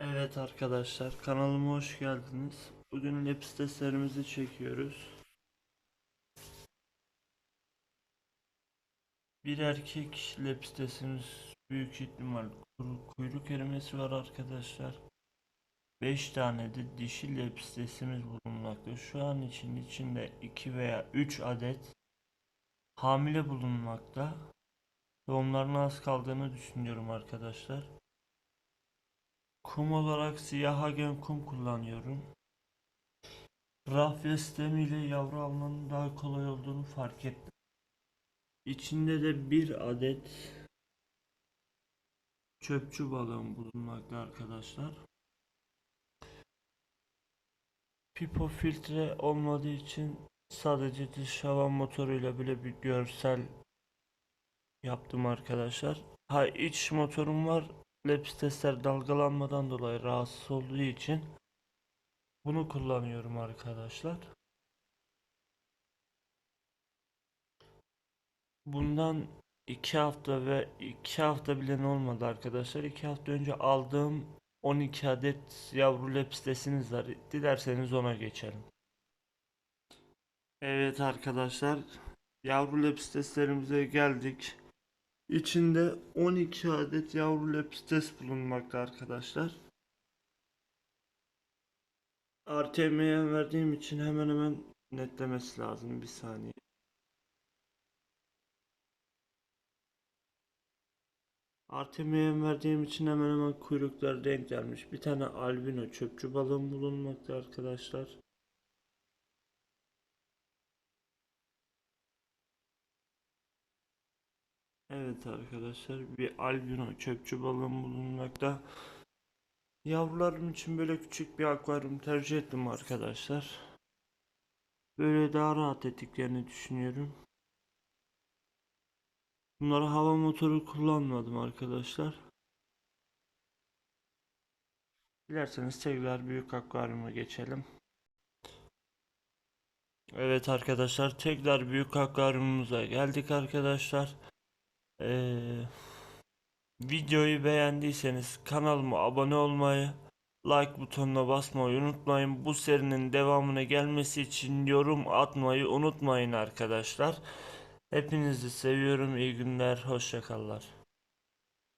Evet arkadaşlar kanalıma hoş geldiniz. Bugün Labs testlerimizi çekiyoruz. Bir erkek Labs testimiz büyük ihtimal kuyruk erimesi var arkadaşlar. 5 tane de dişi Labs testimiz bulunmakta. Şu an için içinde 2 veya 3 adet hamile bulunmakta. Doğumlarına az kaldığını düşünüyorum arkadaşlar. Kum olarak siyah hagen kum kullanıyorum. Rafya sistemiyle yavru almanın daha kolay olduğunu fark ettim. İçinde de bir adet çöpçü balığım bulunmakta arkadaşlar. Pipo filtre olmadığı için sadece dış hava motoruyla bile bir görsel yaptım arkadaşlar. Ha iç motorum var. Testler dalgalanmadan dolayı rahatsız olduğu için bunu kullanıyorum arkadaşlar. Bundan 2 hafta ve 2 hafta bile olmadı arkadaşlar. 2 hafta önce aldığım 12 adet yavru labs testiniz var. Dilerseniz ona geçelim. Evet arkadaşlar. Yavru labs testlerimize geldik. İçinde 12 adet yavru lepistes bulunmakta arkadaşlar. RTM'ye verdiğim için hemen hemen netlemesi lazım bir saniye. RTM'ye verdiğim için hemen hemen kuyruklar denk gelmiş. Bir tane albino çöpçü balığım bulunmakta arkadaşlar. Evet arkadaşlar bir albino çöpçü balığım bulunmakta. Yavrularım için böyle küçük bir akvaryum tercih ettim arkadaşlar. Böyle daha rahat ettiklerini düşünüyorum. Bunları hava motoru kullanmadım arkadaşlar. Dilerseniz tekrar büyük akvaryuma geçelim. Evet arkadaşlar tekrar büyük akvaryumumuza geldik arkadaşlar. Ee, videoyu beğendiyseniz kanalıma abone olmayı, like butonuna basmayı unutmayın. Bu serinin devamına gelmesi için yorum atmayı unutmayın arkadaşlar. Hepinizi seviyorum. İyi günler. Hoşçakallar.